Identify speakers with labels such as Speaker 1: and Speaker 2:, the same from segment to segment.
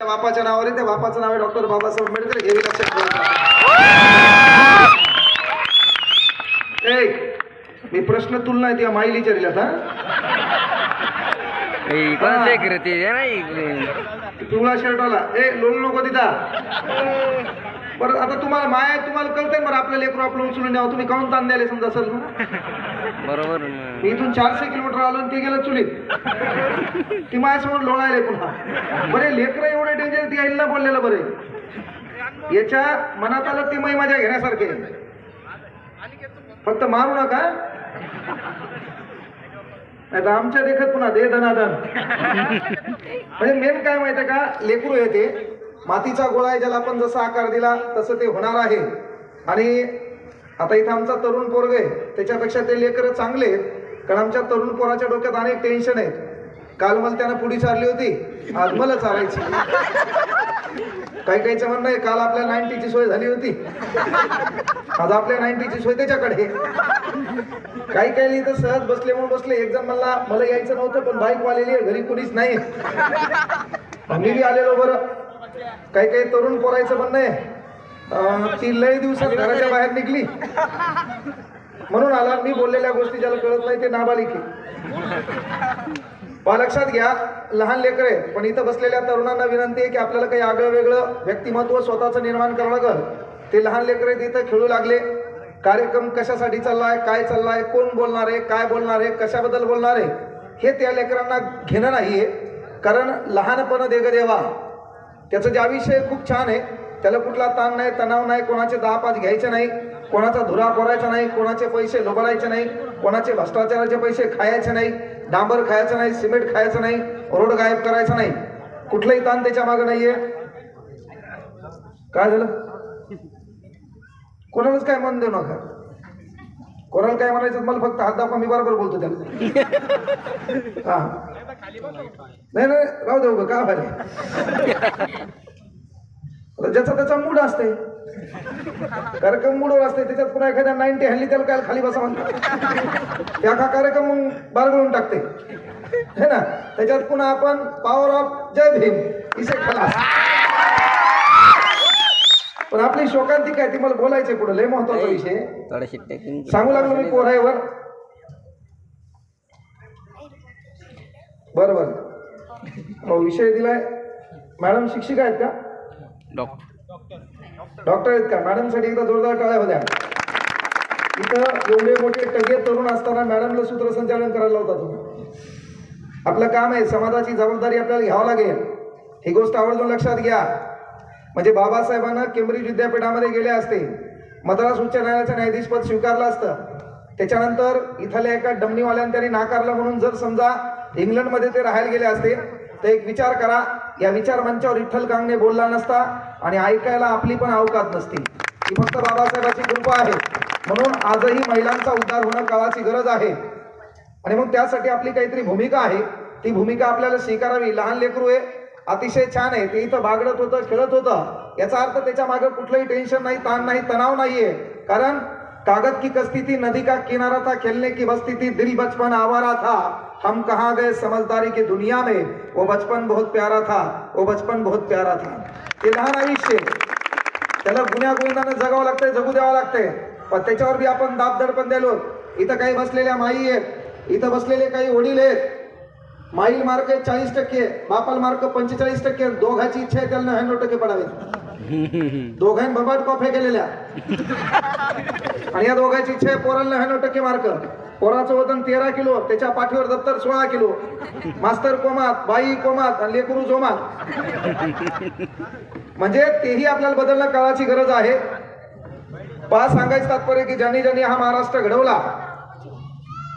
Speaker 1: त्या बापाच्या नावावर त्या बापाचं नाव आहे डॉक्टर बाबासाहेब आंबेडकर. हे लक्षात एक मी प्रश्न तुला नाही त्या माईल विचारल्यात हा?
Speaker 2: ए, कोणाचं एक रे ते? नाही.
Speaker 1: पिवळा शर्ट आला ए लोल नको तिथा. बरं आता तुम्हाला माय आहे, तुम्हाला कळतंय बरं आपलं लेकरू आपलं उचलून द्यावं. तुम्ही काऊन ताण द्यायला समजा सर?
Speaker 2: बरोबर.
Speaker 1: मी इथून चारशे किलोमीटर आलो आणि ते गेलं चुलीत. ती माझ्यासमोर लोळायले पुन्हा. बरे लेकरं एवढे डेंजर ती आईला बोललेलं बरे. याच्या मनात आलं ते मै मजा घेण्यासारखे फक्त मारू नका. नाही तर आमच्या देखत पुन्हा दे धनाधन. म्हणजे मेन काय माहितीये का? लेकरू येते मातीचा गोळा आहे ज्याला आपण जसा आकार दिला तसं ते होणार आहे. आणि आता इथं आमचा तरुण पोरग आहे त्याच्यापेक्षा ते लेकरं चांगले आहेत कारण आमच्या तरुण पोराच्या डोक्यात अनेक टेन्शन आहेत. काल मला त्यानं पुढी चालली होती आज मला चालायची. काही काहीचं म्हणणं आहे काल आपल्या नाईन्टीची सोय झाली होती. आज आपल्या नाईन्टीची सोय त्याच्याकडे. काही काही इथं सहज बसले म्हणून बसले एक जण म्हणला मला यायचं नव्हतं पण बाईक वालेली आहे घरी कुणीच नाही मी बी आलेलो बरं. काही काही तरुण पोरायचं म्हणणं आहे. अं, ती लय दिवसात घराच्या बाहेर निघली. म्हणून आला मी बोललेल्या गोष्टी ज्याला कळत नाही ते नाबालिक पहा लक्षात घ्या लहान लेकर आहे पण इथं बसलेल्या तरुणांना विनंती आहे की आपल्याला काही आगळं वेगळं व्यक्तिमत्व स्वतःचं निर्माण करावं लागल. ते लहान लेकर आहेत इथं खेळू लागले. कार्यक्रम कशासाठी चाललाय काय चाललाय कोण बोलणार आहे काय बोलणार आहे कशाबद्दल बोलणार आहे हे त्या लेकरांना घेणं नाहीये. कारण लहानपण देग देवा त्याचं जे विषय खूप छान आहे. त्याला कुठला ताण नाही तणाव नाही कोणाचे दहा पाच घ्यायचे नाही कोणाचा धुरा कोरायचा नाही कोणाचे पैसे लोबडायचे नाही कोणाचे भ्रष्टाचाराचे पैसे खायचे नाही डांबर खायचं नाही सिमेंट खायचं नाही रोड गायब करायचा नाही. कुठलंही ताण त्याच्यामागे नाहीये. काय झालं? कोणालाच काय मन देऊ नका. कोणाला काय म्हणायचं? मला फक्त हात दाखवा मी बरोबर बोलतो त्याला. हा. नाही नाही राहू देऊ का आता ज्याचा त्याचा मूड असते कार्यक्रम मूडवर असते त्याच्यात पुन्हा एखाद्या नाईन्टी हल्ली त्याला काय खाली बसा म्हणतो त्या का कार्यक्रम मग बारगळून टाकते है ना? त्याच्यात पुन्हा आपण पॉवर ऑफ जय भीम इसे खलास. पण आपली शोकांती काय ती मला बोलायचे पुढे. लय महत्त्वाचा विषय सांगू लागलो मी पोराईवर. बरं बरं हो विषय दिलाय. मॅडम शिक्षिका आहेत का?
Speaker 2: डॉक्टर.
Speaker 1: डॉक्टर आहेत का? मॅडमसाठी एकदा जोरदार टाळ्या होत्या. इथं एवढे मोठे टगे तरुण असताना मॅडमला सूत्रसंचालन करायला लावता तुम्ही. आपलं काम आहे समाजाची जबाबदारी आपल्याला घ्यावं लागेल. ही गोष्ट आवर्जून लक्षात घ्या. म्हणजे बाबासाहेबांना केंब्रिज विद्यापीठामध्ये गेले असते. मद्रास उच्च न्यायालयाचं न्यायाधीशपद स्वीकारलं असतं. त्याच्यानंतर इथल्या एका डमणीवाल्याने त्यांनी नाकारलं म्हणून जर समजा इंग्लंडमध्ये ते राहायला गेले असते. तर एक विचार करा या विचार मंचावर विठ्ठल कांगणे बोलला नसता आणि ऐकायला आपली पण अवकात नसती. ही फक्त बाबासाहेबाची कृपा आहे म्हणून आजही महिलांचा उद्धार होणं काळाची गरज आहे. आणि मग त्यासाठी आपली काहीतरी भूमिका आहे. ती भूमिका आपल्याला स्वीकारावी. लहान लेकरू आहे अतिशय छान आहे. ते इथं बागडत होतं खेळत होतं. याचा अर्थ त्याच्यामागे कुठलंही टेन्शन नाही ताण नाही तणाव नाहीये. कारण कागद की कस्ती थी नदी का किनारा था खेलने की बस्ती थी दिल बचपन आवारा था. हम कहाँ गए समझदारी की दुनिया में? वो बचपन बहुत प्यारा था वो बचपन बहुत प्यारा था। ते लहान आयुष्य त्याला गुन्ह्या गोविंदानं जगावं लागतंय जगू द्यावं लागतंय पण त्याच्यावर बी आपण दाब दडपण द्यालो इथं काही बसलेल्या माई आहेत. इथं बसलेले काही वडील आहेत. माईल मार्क आहे चाळीस टक्के बापाल मार्क पंचेचाळीस टक्के दोघाची इच्छा आहे त्याला नव्याण्णव टक्के पडावे. दोघांनी बबाट कॉफे केलेल्या. आणि या दोघांची इच्छा आहे पोरांना नव्याण्णव टक्के मार्क. पोराचं वजन तेरा किलो त्याच्या पाठीवर दप्तर सोळा किलो. मास्तर कोमात बाई कोमात आणि लेकरू जोमात. म्हणजे तेही आपल्याला बदलणं काळाची गरज आहे. पा सांगायचं तात्पर्य की ज्यांनी ज्यांनी हा महाराष्ट्र घडवला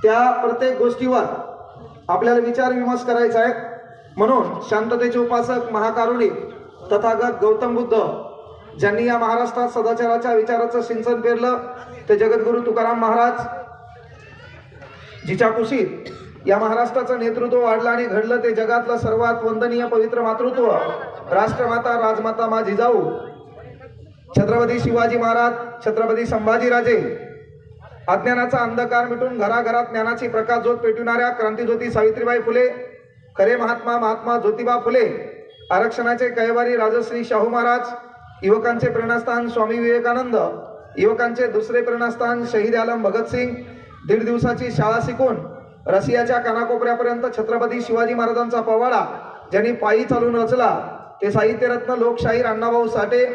Speaker 1: त्या प्रत्येक गोष्टीवर आपल्याला विचार विमर्श करायचा आहे. म्हणून शांततेचे उपासक महाकारुणी तथागत गौतम बुद्ध ज्यांनी या महाराष्ट्रात सदाचाराच्या विचाराचं सिंचन पेरलं ते जगद्गुरु तुकाराम महाराज जिच्या कुशीत या महाराष्ट्राचं नेतृत्व वाढलं आणि घडलं ते जगातलं सर्वात वंदनीय पवित्र मातृत्व राष्ट्रमाता राजमाता मा जिजाऊ. छत्रपती शिवाजी महाराज छत्रपती संभाजीराजे. अज्ञानाचा अंधकार मिटून घराघरात ज्ञानाची प्रकाश ज्योत पेटविणाऱ्या क्रांतीज्योती सावित्रीबाई फुले खरे महात्मा महात्मा ज्योतिबा फुले आरक्षणाचे कैवारी राजश्री शाहू महाराज युवकांचे प्रेरणास्थान स्वामी विवेकानंद युवकांचे दुसरे प्रेरणास्थान शहीद आलम भगतसिंग दीड दिवसाची शाळा शिकून रशियाच्या कानाकोपऱ्यापर्यंत छत्रपती शिवाजी महाराजांचा पवाडा ज्यांनी पायी चालून रचला ते साहित्यरत्न लोकशाहीर अण्णाभाऊ साठे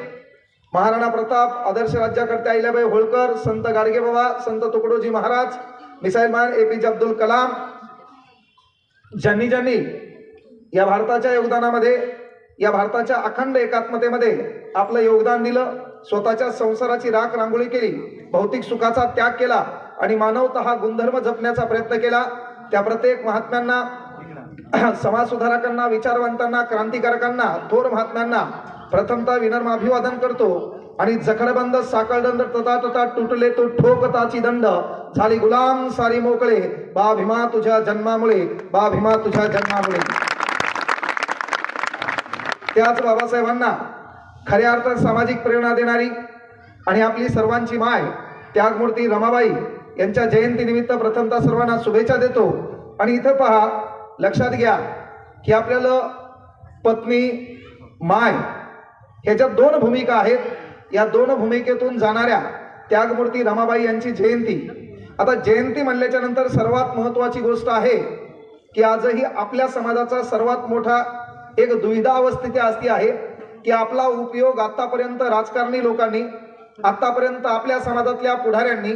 Speaker 1: महाराणा प्रताप आदर्श राज्याकर्ते अहिल्याबाई होळकर संत गाडगेबाबा संत Tukdoji Maharaj missile man A P J Abdul Kalam ज्यांनी ज्यांनी या भारताच्या योगदानामध्ये या भारताच्या अखंड एकात्मतेमध्ये आपलं योगदान दिलं स्वतःच्या संसाराची राख रांगोळी केली भौतिक सुखाचा त्याग केला आणि मानवता हा गुणधर्म जपण्याचा प्रयत्न केला. त्या प्रत्येक महात्म्यांना समाज सुधारकांना विचारवंतांना क्रांतिकारकांना थोर महात्म्यांना प्रथमतः विनर्म अभिवादन करतो. आणि जखडबंद साकळदंड तथा तथा तुटले तो ठोकताची दंड. झाली गुलाम सारी मोकळे. बा भीमा तुझ्या जन्मामुळे. बा भीमा तुझ्या जन्मामुळे. त्याच बाबासाहेबांना खऱ्या अर्थात सामाजिक प्रेरणा देणारी आणि आपली सर्वांची माय त्यागमूर्ती रमाबाई यांच्या जयंतीनिमित्त प्रथमतः सर्वांना शुभेच्छा देतो. आणि इथं पहा लक्षात घ्या की आपल्याला पत्नी माय ह्याच्या दोन भूमिका आहेत या दोन भूमिकेतून जाणाऱ्या त्यागमूर्ती रमाबाई यांची जयंती. आता जयंती म्हणल्याच्या नंतर सर्वात महत्वाची गोष्ट आहे की आजही आपल्या समाजाचा सर्वात मोठा एक दुविधा अवस्थेची असती आहे की आपला उपयोग आतापर्यंत राजकारणी लोकांनी आतापर्यंत आपल्या समाजातल्या पुढाऱ्यांनी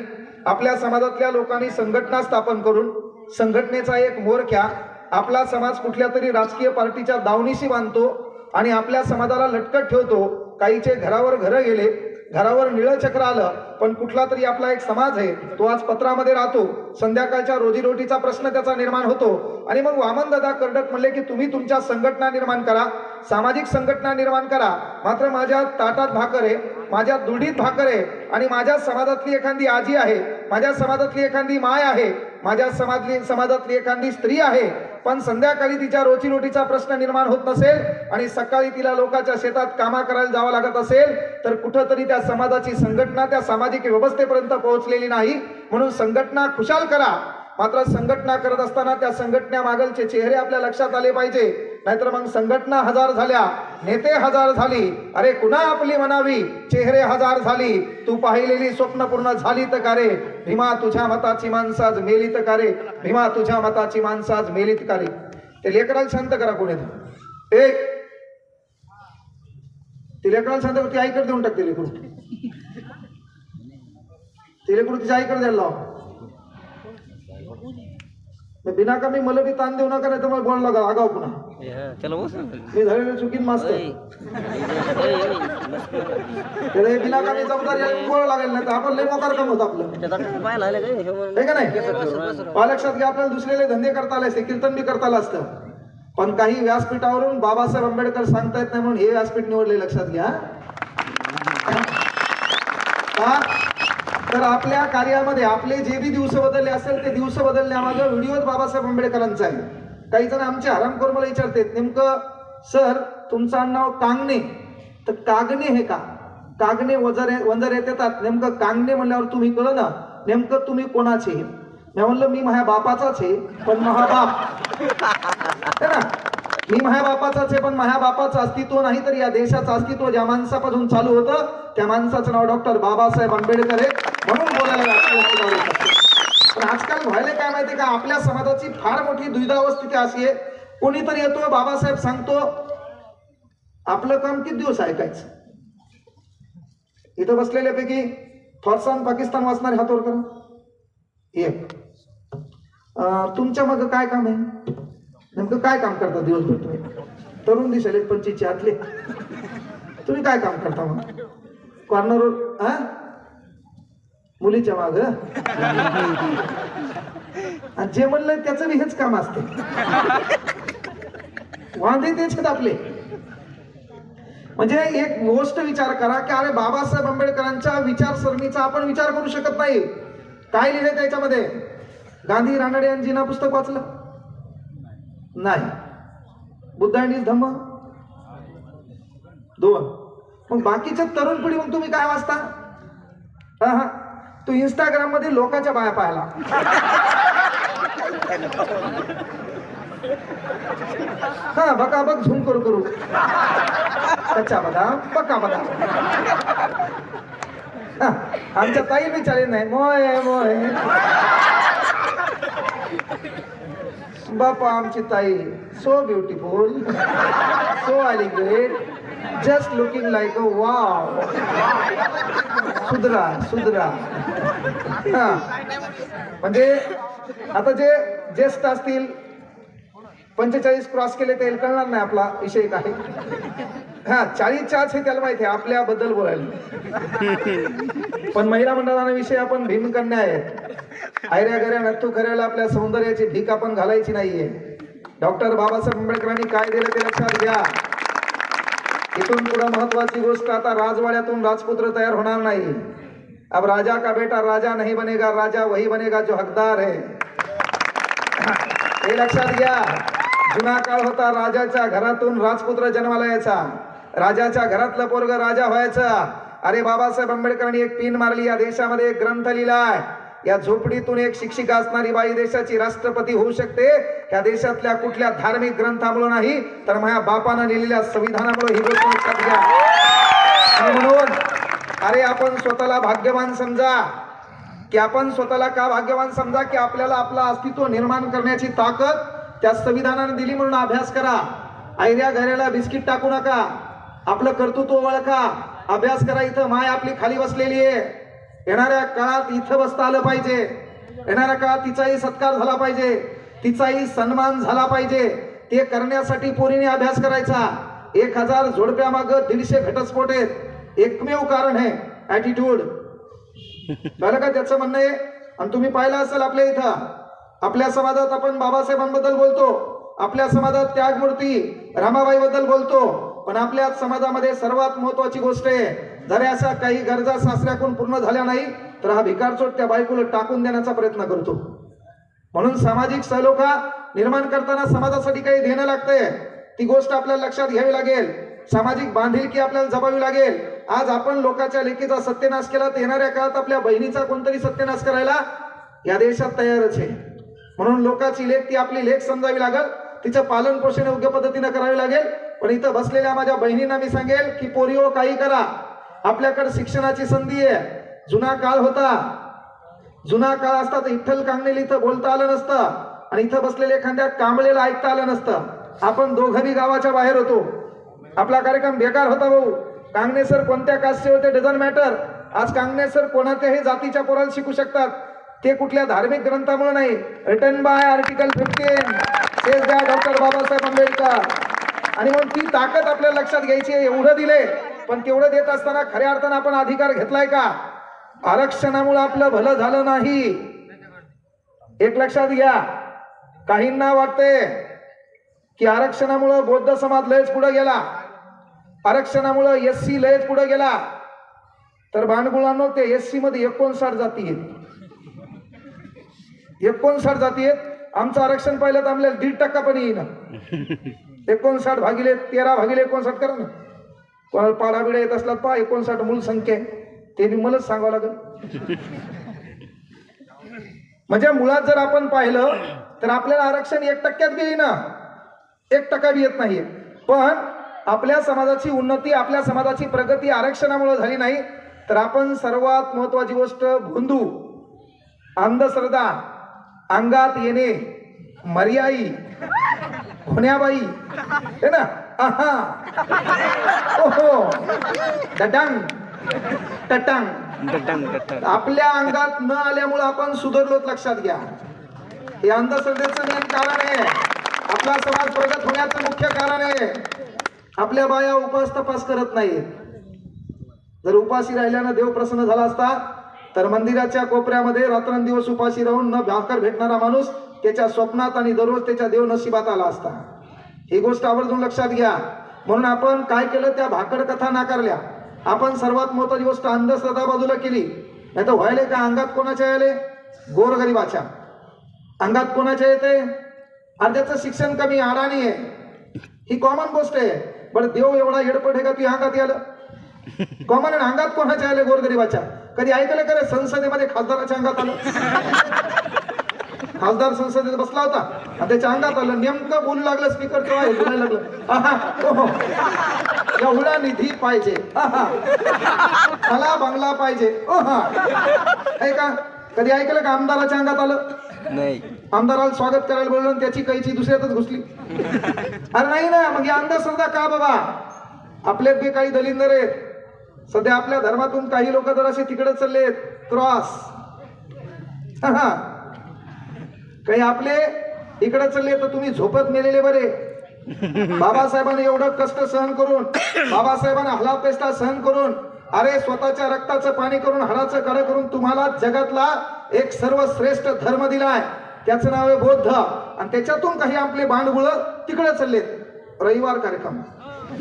Speaker 1: आपल्या समाजातल्या लोकांनी संघटना स्थापन करून संघटनेचा एक मोरख्या आपला समाज कुठल्या तरी राजकीय पार्टीच्या दावणीशी बांधतो आणि आपल्या समाजाला लटकत ठेवतो. काहीचे घरावर घरं गेले घरावर निळं चक्र आलं पण कुठला तरी आपला एक समाज आहे तो आज पत्रामध्ये राहतो. संध्याकाळच्या रोजीरोटीचा प्रश्न त्याचा निर्माण होतो. आणि मग वामन दादा कर्डक म्हणले की तुम्ही तुमच्या संघटना निर्माण करा. सामाजिक संघटना निर्माण करा. मात्र माझ्या ताटात भाकर आहे. माझ्या दुडीत भाकर आहे आणि माझ्या समाजातली एखादी आजी आहे माझ्या समाजातली एखादी माय आहे माझ्या समाजली समाजातली एखादी स्त्री आहे पण संध्याकाळी तिच्या रोजीरोटीचा प्रश्न निर्माण होत नसेल आणि सकाळी तिला लोकांच्या शेतात कामा करायला जावं लागत असेल तर कुठंतरी त्या समाजाची संघटना त्या सामाजिक व्यवस्थेपर्यंत पोहोचलेली नाही. म्हणून संघटना खुशाल करा. मात्र संघटना करत असताना त्या संघटनेमागलचे चेहरे आपल्या लक्षात आले पाहिजे. नाहीतर मग संघटना हजार झाल्या नेते हजार झाली. अरे कुणा आपली म्हणावी? चेहरे हजार झाली. तू पाहिलेली स्वप्न पूर्ण झाली तर का रे? भीमा तुझ्या मताची माणसाज मेलीत का रे? भीमा तुझ्या मताची माणसाज मेलीत का रे? ते लेकराला शांत करा कोणी एक ते लेकराला शांत करा ती आईकडे देऊन टाकते लेकरू. ते लेकरू तिच्या आईकडे द्यायला लाव. मग बिना का मी मला बी ताण देऊ नका नाही तर मग बोलायला लागा आगाव पुन्हा.
Speaker 2: त्याला बस
Speaker 1: मी झालेले चुकीन मास्तर त्याला हे बिना का मी जबाबदारी बोलावं लागेल नाही तर आपण लय मोकार काम होतं आपलं. हे का नाही? पहा लक्षात घ्या आपल्याला दुसरेले धंदे करता आले असते कीर्तन बी करता आलं असतं. पण काही व्यासपीठावरून बाबासाहेब आंबेडकर सांगता येत नाही म्हणून हे व्यासपीठ निवडले लक्षात घ्या. तर आपल्या कार्यामध्ये आपले जे बी दिवस बदलले असेल ते दिवस बदलण्यामागं व्हिडिओच बाबासाहेब आंबेडकरांचा आहे. काही जण आमचे हरामखोर मला विचारतात नेमकं सर तुमचं नाव कांगणे. तर कागणे हे का? कागणे वजर वंजर येतात नेमकं कांगणे म्हणल्यावर तुम्ही कळ ना? नेमकं तुम्ही कोणाचे? मी म्हणलं मी माझ्या बापाचाच आहे पण महाबाप ना? मी माझ्या बापाचाच आहे पण माझ्या बापाचं अस्तित्व नाही तर या देशाचं अस्तित्व ज्या माणसापासून चालू होतं त्या माणसाचं नाव डॉक्टर बाबासाहेब आंबेडकर आहे. म्हणून पण आजकाल व्हायला काय माहिती का? आपल्या समाजाची फार मोठी दुविधावस्थिती अशी आहे. कोणीतरी येतो बाबासाहेब सांगतो आपलं काम किती दिवस ऐकायचं? इथं बसलेल्यापैकी फरसान पाकिस्तान वाचणारे हातवर करा. एक. तुमच्या मग काय काम आहे? नेमकं काय काम करता दिवसभर तुम्ही? तरुण दिसेल एक पंचवीसचे आतले तुम्ही काय काम करता मग? कॉर्नर हा मुलीच्या माग? आणि जे म्हणलं त्याचं बी हेच काम असते. वांदे तेच आपले. म्हणजे एक गोष्ट विचार करा की अरे बाबासाहेब आंबेडकरांच्या विचारसरणीचा आपण विचार करू शकत नाही. काय लिहिलंय त्याच्यामध्ये? गांधी रानडे यांजीना पुस्तक वाचलं? नाही. बुद्ध आणि धम्म? दोन. मग बाकीच्या तरुण पिढी मग तुम्ही काय वाचता? हा हा. तू इंस्टाग्राममध्ये लोकांच्या बाया पाहायला. हा बका बघ झूम करू करू. कच्चा बदाम पक्का बदाम आमच्या ताई विचारे नाही. मोय मोय. बापा आमची ताई सो ब्युटिफुल सो आली great just looking like a wow सुधरा सुधरा. हा. म्हणजे आता जे ज्येष्ठ असतील पंचेचाळीस क्रॉस केले ते कळणार नाही आपला विषय काय. हा चाळीस चाच हे त्याला माहिती आहे आपल्याबद्दल बोलायला. पण महिला मंडळाने विषय आपण भीमकन्या आहेत. आयऱ्या गऱ्या नत्तू खऱ्याला आपल्या सौंदर्याची भीक आपण घालायची नाहीये. डॉक्टर बाबासाहेब आंबेडकरांनी काय दिलं ते लक्षात घ्या. इथून पुढे महत्वाची गोष्ट आता राजवाड्यातून राजपुत्र तयार होणार नाही. अब राजा का बेटा राजा नहीं बनेगा राजा वही बनेगा जो हकदार है. हे लक्षात घ्या. जुना काळ होता राजाच्या घरातून राजपुत्र जन्माला यायचा राजाच्या घरातलं पोरग राजा व्हायचं. अरे बाबासाहेब आंबेडकरांनी एक पिन मारली या देशामध्ये एक ग्रंथ लिहिलाय. या झोपडीतून एक शिक्षिका असणारी बाई देशाची राष्ट्रपती होऊ शकते. या देशातल्या कुठल्या धार्मिक ग्रंथामुळे नाही तर माझ्या बापानं लिहिलेल्या संविधानामुळे ही गोष्ट लक्षात घ्या. म्हणून अरे आपण स्वतःला भाग्यवान समजा. की आपण स्वतःला का भाग्यवान समजा? की आपल्याला आपलं अस्तित्व निर्माण करण्याची ताकद त्या संविधानाने दिली म्हणून अभ्यास करा. आयऱ्या घऱ्याला बिस्किट टाकू नका. आपलं कर्तृत्व ओळखा. अभ्यास करा इथं माय आपली खाली बसलेली आहे. येणाऱ्या काळात इथं बसता आलं पाहिजे. येणाऱ्या काळात तिचाही सत्कार झाला पाहिजे. तिचाही सन्मान झाला पाहिजे. ते करण्यासाठी पोरीने अभ्यास करायचा. एक हजार झोडप्यामागं दीडशे घटस्फोट आहेत. एकमेव कारण आहे ॲटिट्यूड झालं का त्याचं म्हणणं आहे आणि तुम्ही पाहिलं असेल आपल्या इथं. आपल्या समाजात आपण बाबासाहेबांबद्दल बोलतो. आपल्या समाजात त्यागमूर्ती रामाबाई बद्दल बोलतो. पण आपल्या समाजामध्ये सर्वात महत्वाची गोष्ट आहे जर अशा काही गरजा सासऱ्याकडून पूर्ण झाल्या नाही तर हा भिकारचोट त्या बायकोला टाकून देण्याचा प्रयत्न करतो. म्हणून सामाजिक सलोखा निर्माण करताना समाजासाठी काही देणं लागतंय ती गोष्ट आपल्याला लक्षात घ्यावी लागेल. सामाजिक बांधिलकी आपल्याला जपावी लागेल. आज आपण लोकांच्या लेखीचा सत्यनाश केला तर येणाऱ्या काळात आपल्या बहिणीचा कोणतरी सत्यनाश करायला या देशात तयारच आहे. म्हणून लोकांची लेख ती आपली लेख समजावी लागेल तिचं पालन पोषण योग्य पद्धतीनं करावी लागेल. पण इथं बसलेल्या माझ्या बहिणींना मी सांगेल की पोरिओ काही करा. आपल्याकडे शिक्षणाची संधी आहे. जुना काळ होता. जुना काळ असता तर विठ्ठल कांगणेल इथं बोलता आलं नसतं. आणि इथं बसलेल्या एखाद्या कांबळेला ऐकता आलं नसतं. आपण दोघंही गावाच्या बाहेर होतो. आपला कार्यक्रम बेकार होता भाऊ. कांगणे सर कोणत्या कास्टचे होते डझन मॅटर आज कांगणे सर कोणात्याही जातीच्या पोराला शिकू शकतात. ते कुठल्या धार्मिक ग्रंथामुळे नाही. Written by article fifteen says the doctor Babasaheb Ambedkar. आणि म्हणून ती ताकद आपल्या लक्षात घ्यायची आहे एवढं दिले पण तेवढं देत असताना खऱ्या अर्थानं आपण अधिकार घेतलाय का? आरक्षणामुळे आपलं भलं झालं नाही. एक लक्षात घ्या. काहींना वाटते की आरक्षणामुळं बौद्ध समाज लयच पुढे गेला. आरक्षणामुळं एस सी लयच पुढे गेला. तर भांडगुळांनो ते एस सी मध्ये एकोणसाठ जाती आहेत. एकोणसाठ जाती आहेत. आमचं आरक्षण पाहिलं तर आम्हाला दीड टक्का पण येईना. एकोणसाठ भागिले तेरा भागिले एकोणसाठ करा ना. कोणाला पाडाबिडा येत असला पा एकोणसाठ मूल संख्या आहे. ते बी मलाच सांगावं लागेल. म्हणजे मुळात जर आपण पाहिलं तर आपल्याला आरक्षण एक टक्क्यात गेली ना एक टक्का बी येत नाहीये. पण आपल्या समाजाची उन्नती आपल्या समाजाची प्रगती आरक्षणामुळे झाली नाही तर आपण सर्वात महत्वाची गोष्ट भोंदू. अंधश्रद्धा अंगात येणे मर्याई. होण्याबाई हे ना? आहा. ओहो. टटांग टटांग.
Speaker 2: टटंग टटंग
Speaker 1: आपल्या अंगात न आल्यामुळे आपण सुधारलोत लक्षात घ्या. हे अंधश्रद्धेचं मेन कारण आहे. आपला समाज प्रगत होण्याचं मुख्य कारण आहे. आपल्या बाया उपास तपास करत नाहीत. जर उपाशी राहिल्यानं देव प्रसन्न झाला असता तर मंदिराच्या कोपऱ्यामध्ये रात्रंदिवस उपाशी राहून न भाकर भेटणारा माणूस त्याच्या स्वप्नात आणि दररोज त्याच्या देव नशिबात आला असता. ही गोष्ट आवर्जून लक्षात घ्या. म्हणून आपण काय केलं? त्या भाकड कथा नाकारल्या. आपण सर्वात महत्वाची गोष्ट अंधश्रद्धा बाजूला केली. नाही तर व्हायले का अंगात कोणाच्या यायले गोरगरिबाच्या अंगात कोणाच्या येते? अर्ध्याचं शिक्षण कमी अडाणी आहे. ही कॉमन गोष्ट आहे. बरं देव एवढा हेडपट आहे का तू अंगात यालं? कॉमन अंगात कोणाच्या आले गोरगरिबाच्या कधी ऐकलं का रे संसदेमध्ये खासदाराच्या अंगात आलं? खासदार संसदेत बसला होता. आणि त्याच्या अंगात आलं नेमकं बोलू लागलं स्पीकर तेव्हा लागलं. एवढा निधी पाहिजे. मला बंगला पाहिजे. ओहा. आहे का? कधी ऐकलं का आमदाराच्या अंगात आलं?
Speaker 2: नाही.
Speaker 1: आमदाराला स्वागत करायला बोललो त्याची कैची दुसऱ्यातच घुसली. अरे नाही ना मग ही अंधश्रद्धा का बाबा? आपल्यात बी काही दलिंदर आहेत. सध्या आपल्या धर्मातून काही लोक जर असे तिकडे चाललेत. क्रॉस काही आपले इकडे चालले तर तुम्ही झोपत मेलेले बरे. बाबासाहेबांनी एवढं कष्ट सहन करून बाबासाहेबांना हलापेष्टा सहन करून अरे स्वतःच्या रक्ताचं पाणी करून हाडाचं कडं करून तुम्हाला जगातला एक सर्वश्रेष्ठ धर्म दिलाय. त्याचं नाव आहे बौद्ध. आणि त्याच्यातून काही आपले बांडगुळ तिकडे चाललेत. रविवार कार्यक्रम.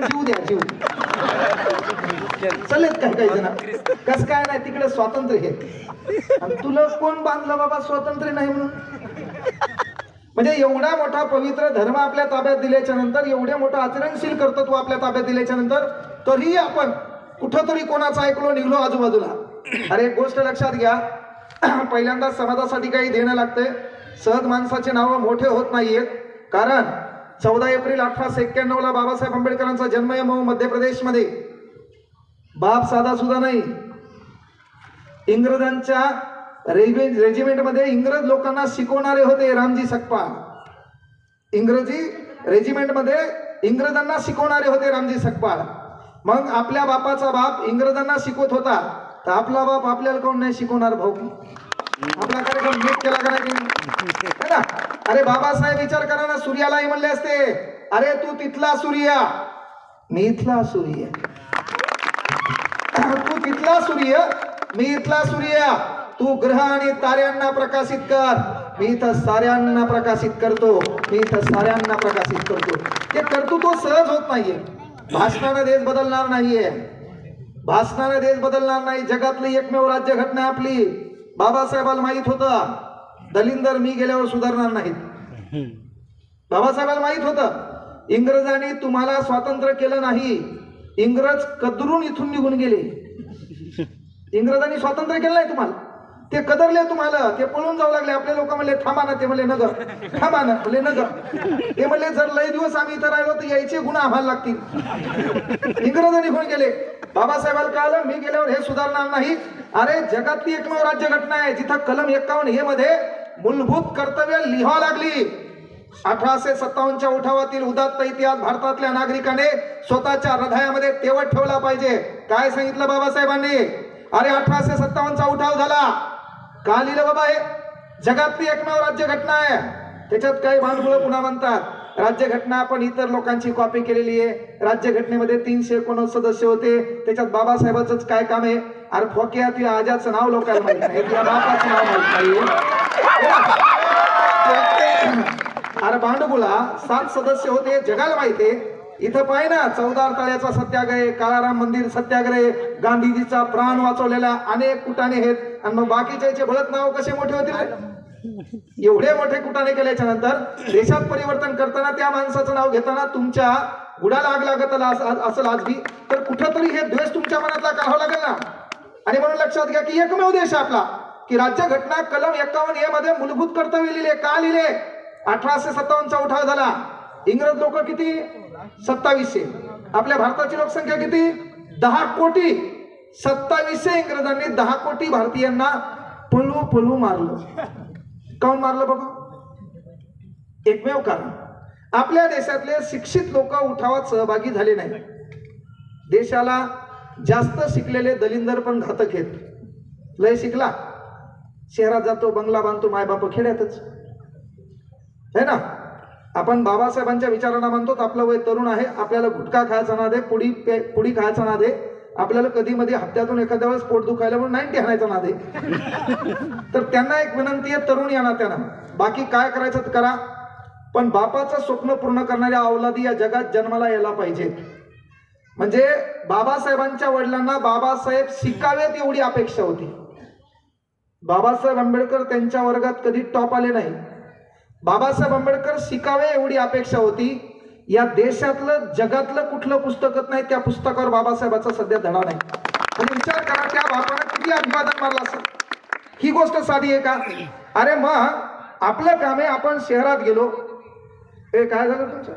Speaker 1: जीव द्या जीव चालेल काय काही जण. कस काय नाही तिकडे स्वातंत्र्य हे. आणि तुला कोण बांधलं बाबा स्वातंत्र्य नाही म्हणून? म्हणजे एवढा मोठा पवित्र धर्म आपल्या ताब्यात दिल्याच्या नंतर एवढे मोठं आचरणशील कर्तृत्व आपल्या ताब्यात दिल्याच्या नंतर तरीही आपण कुठंतरी कोणाचं ऐकलो निघलो आजूबाजूला. अरे एक गोष्ट लक्षात घ्या. पहिल्यांदा समाजासाठी काही देणं लागतंय. सहज माणसाचे नावं मोठे होत नाहीयेत. कारण चौदा एप्रिल अठराशे एक्क्याण्णव ला बाबासाहेब आंबेडकरांचा जन्म आहे मऊ मध्य प्रदेशमध्ये. बाप साधा सुद्धा नाही. इंग्रजांच्या रेल्वे रेजिमेंटमध्ये इंग्रज लोकांना शिकवणारे होते रामजी सकपाळ. इंग्रजी रेजिमेंटमध्ये इंग्रजांना शिकवणारे होते रामजी सकपाळ. मग आपल्या बापाचा बाप इंग्रजांना शिकवत होता. तर आपला बाप आपल्याला कोण नाही शिकवणार भाऊ? आपला कार्यक्रम नीट केला का अरे बाबासाहेब विचार करा ना सूर्यालाही म्हणले असते अरे तू तिथला सूर्या. मी इथला सूर्य. तू तिथला सूर्य? मी इथला सूर्य. तू ग्रह आणि ताऱ्यांना प्रकाशित कर. मी इथं साऱ्यांना प्रकाशित करतो. मी इथं साऱ्यांना प्रकाशित करतो. ते कर्तृत्व सहज होत नाहीये. भाषणानं देश बदलणार नाहीये. भाषणानं देश बदलणार नाही. जगातली एकमेव राज्य घटना आपली. बाबासाहेबाला माहीत होतं. दलिंदर मी गेल्यावर सुधारणार नाहीत. बाबासाहेबांना माहीत होतं इंग्रजांनी तुम्हाला स्वातंत्र्य केलं नाही. इंग्रज कदरून इथून निघून गेले. इंग्रजांनी स्वातंत्र्य केलं नाही तुम्हाला. ते कदरले तुम्हाला ते पळून जाऊ लागले. आपले लोक म्हणले थांबा ना ते म्हणले नगर. थांबा ना म्हणले नगर. ते म्हणले जर लय दिवस आम्ही इथं राहिलो तर यायचे गुन्हा आम्हाला लागतील. इंग्रज निघून गेले. बाबासाहेबाला कळलं मी गेल्यावर हे सुधारणार नाही. अरे जगातली एकमेव राज्य घटना आहे जिथं कलम एकावन्न हे मध्ये मूलभूत कर्तव्य लिहावं लागली. अठराशे सत्तावन्नच्या उठावातील उदात्त इतिहास भारतातल्या नागरिकाने स्वतःच्या हृदयामध्ये तेवट ठेवला पाहिजे. काय सांगितलं बाबासाहेबांनी? अरे अठराशे सत्तावन्नचा उठाव झाला. का लिहिलं बाबा हे? जगातली एकमेव राज्य घटना आहे. त्याच्यात काही भांडवळ पुन्हा म्हणतात. राज्य घटना आपण इतर लोकांची कॉपी केलेली आहे. राज्य घटनेमध्ये तीनशे एकोणीस सदस्य होते. त्याच्यात बाबासाहेबांचंच काय काम आहे? अरे फोक्या तुझ्या आजाचं नाव लोकांना माहीत नाही. तुझ्या बापाचं नाव माहीत नाही. अरे भांडुपुला सात सदस्य होते जगाला माहितीये इथं पाय ना चौदार तळ्याचा सत्याग्रह काळाराम मंदिर सत्याग्रह गांधीजीचा प्राण वाचवलेला अनेक कुटाने आहेत. आणि मग बाकीच्या भळत नाव कसे मोठे होतील? एवढे मोठे कुटाने केल्याच्यानंतर देशात परिवर्तन करताना त्या माणसाचं नाव घेताना तुमच्या गुडाला आग लागत असेल आज बी. तर कुठंतरी हे द्वेष तुमच्या मनातला काढावा लागेल ना. आणि म्हणून लक्षात घ्या की एकमेव देश आपला की राज्य घटना कलम एकावन्न ए मध्ये मूलभूत कर्तव्य लिहिले. का लिहिले? अठराशे सत्तावन्नचा उठाव झाला. इंग्रज लोक किती? सत्तावीसशे. आपल्या भारताची लोकसंख्या किती? दहा कोटी. सत्तावीसशे इंग्रजांनी दहा कोटी भारतीयांना पळू पळू मारलं. काऊन मारलं बघा? एकमेव कारण. आपल्या देशातले शिक्षित लोक उठावात सहभागी झाले नाही देशाला जास्त शिकलेले दलिंदर पण घातक आहेत. लय शिकला. शहरात जातो बंगला बांधतो मायबाप खेड्यातच. है ना? आपण बाबासाहेबांच्या विचारांना मानतो आपलं वय तरुण आहे आपल्याला गुटखा खायचा नाद आहे पुडी पे पुडी खायचा नाद आहे आपल्याला कधी मध्ये हप्त्यातून एखाद्या वेळेस पोट दुखायला म्हणून नाईन्टी आणायचा नाद आहे तर त्यांना एक विनंती आहे तरुण या नात्यानं. बाकी काय करायचं करा. पण बापाचं स्वप्न पूर्ण करणाऱ्या अवलादी या जगात जन्माला यायला पाहिजे म्हणजे बाबासाहेबांच्या वडिलांना बाबासाहेब शिकावेत एवढी अपेक्षा होती. बाबासाहेब आंबेडकर त्यांच्या वर्गात कधी टॉप आले नाही. बाबासाहेब आंबेडकर शिकावे एवढी अपेक्षा होती. या देशातलं जगातलं कुठलं पुस्तकच नाही त्या पुस्तकावर बाबासाहेबाचा सध्या धडा नाही. आणि विचार करा त्या बापानं किती अभिवादन मारला असेल. ही गोष्ट साधी आहे का? अरे मग आपलं काम आहे आपण शहरात गेलो. ए काय झालं तुमचं?